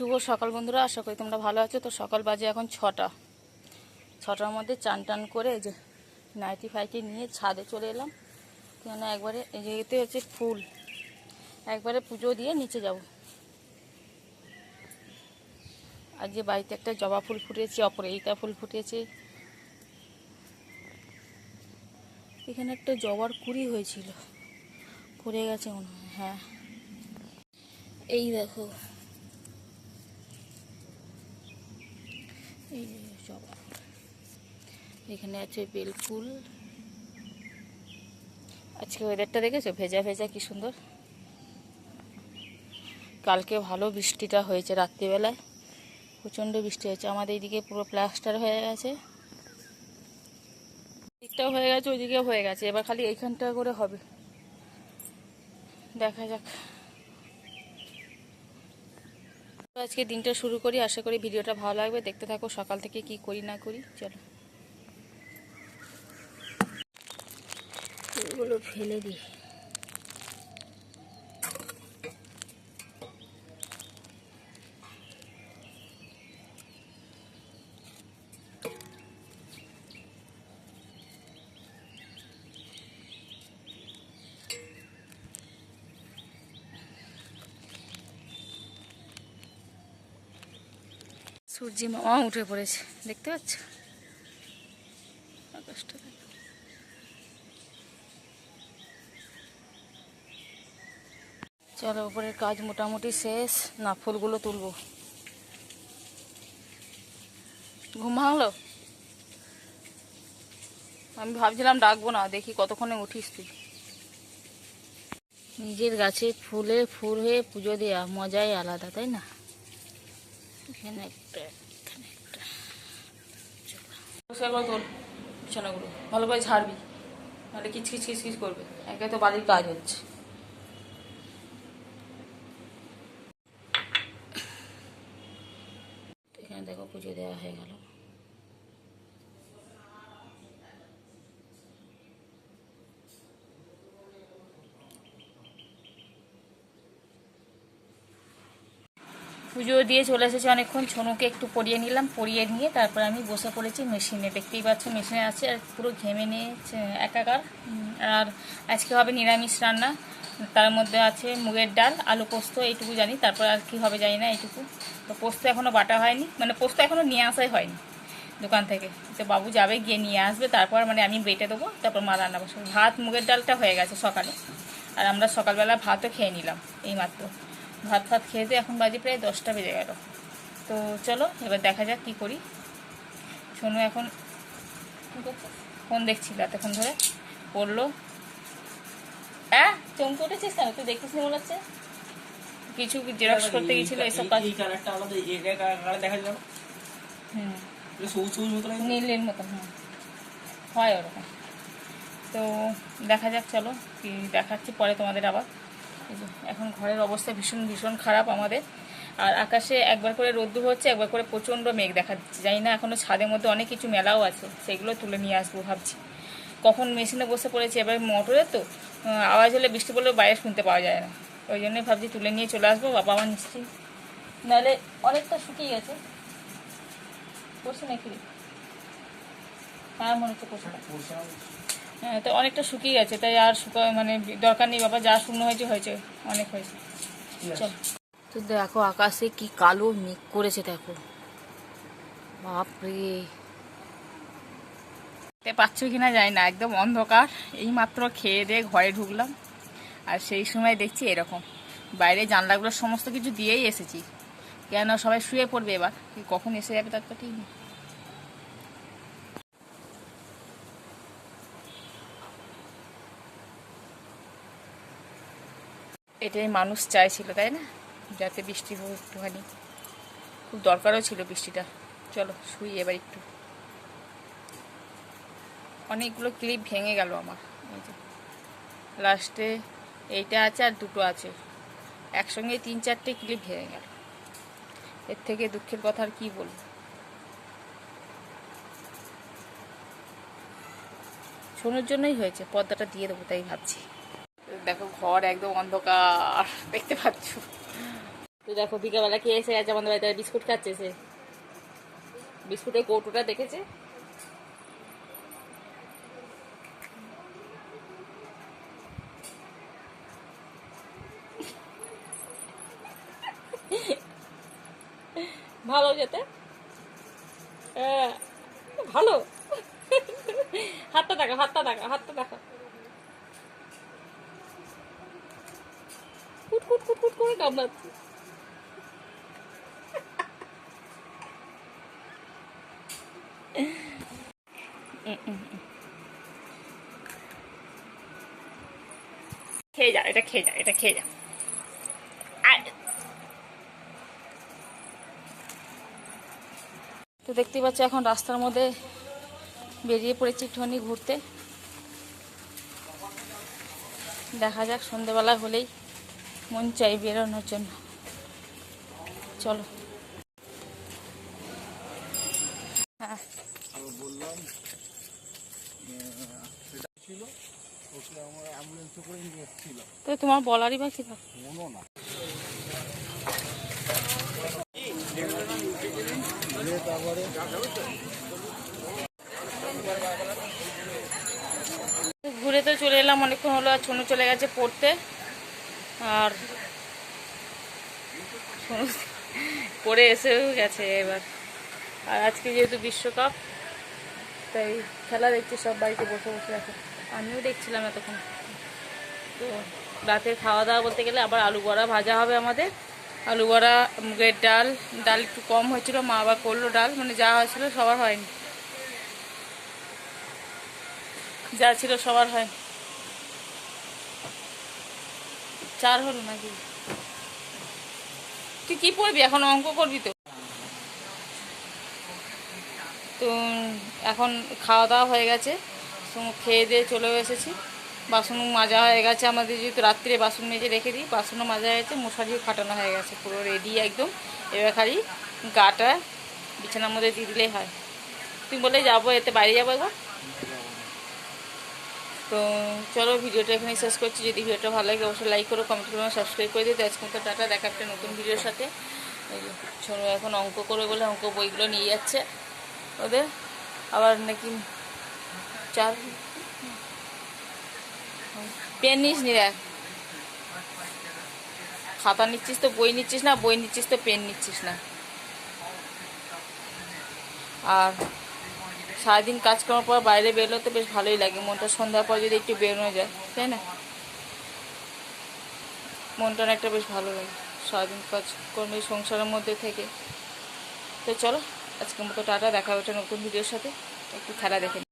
শুভ সকাল বন্ধুরা, আশা করি তোমরা ভালো আছো। তো সকাল বাজে এখন ছটা। ছটার মধ্যে চান টান করে যে নাইটি ফাইটি নিয়ে ছাদে চলে এলাম। কেন একবারে এই এতে হচ্ছে ফুল। একবারে পুজো দিয়ে নিচে যাব। আর যে বাড়িতে একটা জবা ফুল ফুটেছে অপরাজিতা ফুল ফুটেছে। এখানে একটা জবার কুড়ি হয়েছিল। পড়ে গেছে মনে হয় হ্যাঁ। এই দেখো। এই ফুল এখানে আছে বেল ফুল আজকে ওয়েদারটা দেখেছ? ভেজা ভেজা, কি সুন্দর। কালকে ভালো বৃষ্টিটা হয়েছে রাত্রিবেলায়। প্রচণ্ড বৃষ্টি হয়েছে। আমাদের এইদিকে পুরো প্লাস্টার হয়ে গেছে। দিকটাও হয়ে গেছে, ওইদিকেও হয়ে গেছে। এবার খালি এইখানটা করে হবে। দেখা যাক তো আজকে দিনটা শুরু করি। আশা করি ভিডিওটা ভালো লাগবে। দেখতে থাকো সকাল থেকে কি করি না করি। চলো। এগুলো ফেলে দিই। সূর্যি মামা উঠে পড়েছে। দেখতে পাচ্ছ? আকাশটা চলো, উপরের কাজ মোটামুটি শেষ। না, ফুলগুলো তুলবো। ঘুম ভাঙলো আমি ভাবছিলাম ডাকবো না, দেখি কতক্ষণে উঠিস তুই। নিজের গাছে ফুলে ফুল হয়ে পুজো দেওয়া মজাই আলাদা, তাই না? বিছানাগুলো। ভালো করে ঝাড়বি নাহলে কিচকিচ কিচকিচ করবে। একে তো বাড়ির কাজ হচ্ছে এখানে দেখো পুজো দেওয়া হয়ে গেল পুজো দিয়ে চলে এসেছে অনেকক্ষণ। ছনুকে একটু পরিয়ে নিলাম, পরিয়ে নিয়ে তারপর আমি বসে পড়েছি মেশিনে। দেখতেই পাচ্ছ, মেশিনে আছে আর পুরো ঘেমে নিয়েছে একাকার। আর আজকে হবে নিরামিষ রান্না। তার মধ্যে আছে মুগের ডাল, আলু পোস্ত, এইটুকু জানি। তারপর আর কি হবে জানি না এইটুকু। তো পোস্ত এখনও বাটা হয়নি। মানে পোস্ত এখনও নিয়ে আসাই হয়নি দোকান থেকে। তো বাবু যাবে, গিয়ে নিয়ে আসবে। তারপর মানে আমি বেটে দেবো। তারপর মা রান্না বসবো। ভাত মুগের ডালটা হয়ে গেছে সকালে। আর আমরা সকালবেলা ভাতও খেয়ে নিলাম, এইমাত্র। ভাত ফাত খেতে এখন বাজে প্রায় দশটা বেজে গেল। তো চলো এবার দেখা যাক কী করি। শোনো এখন? ফোন দেখছিল এতক্ষণ ধরে। পড়ল হ্যাঁ চমকে উঠেছিস কেন? তুই দেখিস নি মনে হচ্ছে? কিছু জেরক্স করতে গেছিল এসব কাজ। এই কালারটা আলাদা এই কালার দেখা যাবে হুম। সবুজ সবুজ মতো নীলের মতন হুম। হয় ওরকম। তো দেখা যাক চলো কি দেখাচ্ছি পরে তোমাদের আবার। এখন ঘরের অবস্থা ভীষণ ভীষণ খারাপ আমাদের। আর আকাশে একবার করে রোদ্দুর হচ্ছে, একবার করে প্রচণ্ড মেঘ দেখা দিচ্ছে। জানি না এখনও ছাদের মধ্যে অনেক কিছু মেলাও আছে, সেগুলো তুলে নিয়ে আসব ভাবছি। কখন মেশিনে বসে পড়েছে, এবার মোটরে তো আওয়াজ হলে বৃষ্টি পড়লেও বাইরে শুনতে পাওয়া যায় না। ওই জন্যই ভাবছি তুলে নিয়ে চলে আসব, বাবা মা নিশ্চয়ই। নাহলে অনেকটা শুকিয়ে গেছে। করছে নাকি? হ্যাঁ মনে হচ্ছে হ্যাঁ তো অনেকটা শুকিয়ে গেছে তাই আর শুকা মানে দরকার নেই বাবা যা শুকনো হয়েছে হয়েছে অনেক হয়েছে। চল। তো দেখো আকাশে কি কালো মেঘ করেছে দেখো। বাপরে। দেখতে পাচ্ছ কিনা যায় না একদম অন্ধকার। এই মাত্র খেয়ে দিয়ে ঘরে ঢুকলাম আর সেই সময় দেখছি এরকম। বাইরে জানলাগুলো সমস্ত কিছু দিয়েই এসেছি। কেন সবাই শুয়ে পড়বে এবার? কখন এসে যাবে তার তো ঠিক নেই। এটাই মানুষ চাইছিল, তাই না? যাতে বৃষ্টি হোক একটুখানি। খুব দরকারও ছিল বৃষ্টিটা। চলো, শুই এবার একটু। অনেকগুলো ক্লিপ ভেঙে গেল আমার। লাস্টে এইটা আছে আর দুটো আছে। একসঙ্গে তিন চারটে ক্লিপ ভেঙে গেল। এর থেকে দুঃখের কথা আর কি বলব? শোনোর জন্যই হয়েছে, পর্দাটা দিয়ে দেবো তাই ভাবছি। দেখো ঘর একদম অন্ধকার। দেখতে পাচ্ছ। তো দেখো বিকালবেলা কে এসে গেছে আমাদের বাড়িতে? বিস্কুট খাচ্ছে সে। বিস্কুটের কৌটোটা দেখেছে? ভালো যেতে হ্যাঁ, ভালো। হাতটা দেখা হাতটা দেখা হাতটা দেখা। করে কামড়াচ্ছে। তো দেখতেই পাচ্ছ এখন রাস্তার মধ্যে বেরিয়ে পড়েছি একটুখানি ঘুরতে। দেখা যাক, সন্ধেবেলা হলেই মন চাই বেরোনোর জন্য। চলো। হ্যাঁ। বললাম ছিল ওকে আমার অ্যাম্বুলেন্সে করে নিয়ে এসেছিল। তো তোমার বলারই বা কি মনো না। ঘুরে তো চলে এলাম অনেকক্ষণ হলো আর ছনু চলে গেছে পড়তে। আর পড়ে এসেও গেছে এবার। আর আজকে যেহেতু বিশ্বকাপ, তাই খেলা দেখছি, সব বাড়িতে বসে বসে এখন। আমিও দেখছিলাম এতক্ষণ। তো রাতের খাওয়া দাওয়া বলতে গেলে আবার আলু বড়া ভাজা হবে আমাদের। আলু বড়া, মুগের ডাল ডাল একটু কম হয়েছিল, মা আবার করল ডাল মানে যা হয়েছিল সবার হয়নি। যা ছিল সবার হয় চার হলো নাকি? তুই কি পড়বি? এখন অঙ্ক করবি তো? তো, এখন খাওয়া দাওয়া হয়ে গেছে। খেয়ে দিয়ে চলেও এসেছি। বাসন মাজা হয়ে গেছে আমাদের, যেহেতু রাত্রে বাসন মেজে রেখে দিই, বাসনও মাজা হয়ে গেছে, মশারিও খাটানো হয়ে গেছে, পুরো রেডি একদম। এবার খালি গাটা বিছানার মধ্যে দিয়ে দিলেই হয়। তুই বলে যাব, এতে বাইরে যাব একবার? তো চলো ভিডিওটা এখানে শেষ করছি। যদি ভিডিওটা ভালো লাগে, অবশ্যই লাইক করো কমেন্ট করো সাবস্ক্রাইব করে দিও। তো আজকে মতো টাটা, দেখা একটা নতুন ভিডিওর সাথে। ছোটো এখন অঙ্ক করে বলে অঙ্ক বইগুলো নিয়ে যাচ্ছে। ওদের আবার নাকি চার পেন নিস নি খাতা নিচ্ছিস তো, বই নিচ্ছিস না, বই নিচ্ছিস তো, পেন নিচ্ছিস না। আর সারাদিন কাজ করার পর বাইরে বেরোলে তো বেশ ভালোই লাগে। মনটা সন্ধ্যার পর যদি একটু বেরোনো যায়, তাই না? মনটা অনেকটা বেশ ভালো লাগে সারাদিন কাজ করলে সংসারের মধ্যে থেকে। তো চলো, আজকের মতো টাটা, দেখা হচ্ছে নতুন ভিডিওর সাথে। একটু খেলা দেখে।